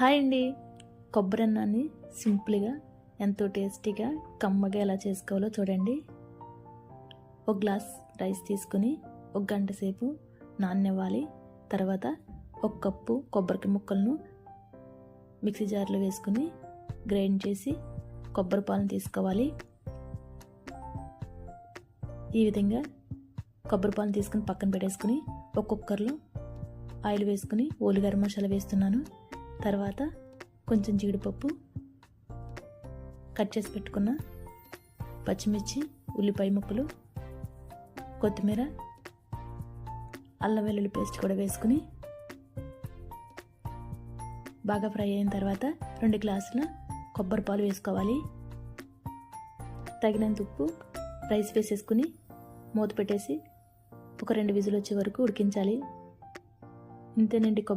Hi అండి. కొబ్బరి అన్నాన్ని సింపుల్గా ఎంతో టేస్టీగా కమ్మగా ఎలా చేసుకోవాలో చూడండి. ఒక గ్లాస్ రైస్ తీసుకుని ఒక గంట సేపు నాననివ్వాలి. తర్వాత ఒక కప్పు కొబ్బరికి ముక్కలను మిక్సీ జార్లో వేసుకుని గ్రైండ్ చేసి కొబ్బరి పాలను తీసుకోవాలి. ఈ విధంగా కొబ్బరి పాలను తీసుకుని పక్కన పెట్టేసుకుని ఒక కుక్కర్లో ఆయిల్ వేసుకుని ఓలిగరం మసాలా వేస్తున్నాను. తర్వాత కొంచెం జీడిపప్పు కట్ చేసి పెట్టుకున్న పచ్చిమిర్చి ఉల్లిపాయ ముక్కలు కొత్తిమీర అల్లం వెల్లుల్లి పేస్ట్ కూడా వేసుకుని బాగా ఫ్రై అయిన తర్వాత రెండు గ్లాసుల కొబ్బరి పాలు వేసుకోవాలి. తగినంత ఉప్పు రైస్ వేసేసుకుని మూత పెట్టేసి ఒక రెండు విజులు వచ్చే వరకు ఉడికించాలి. ఇంతేనండి కొబ్బరి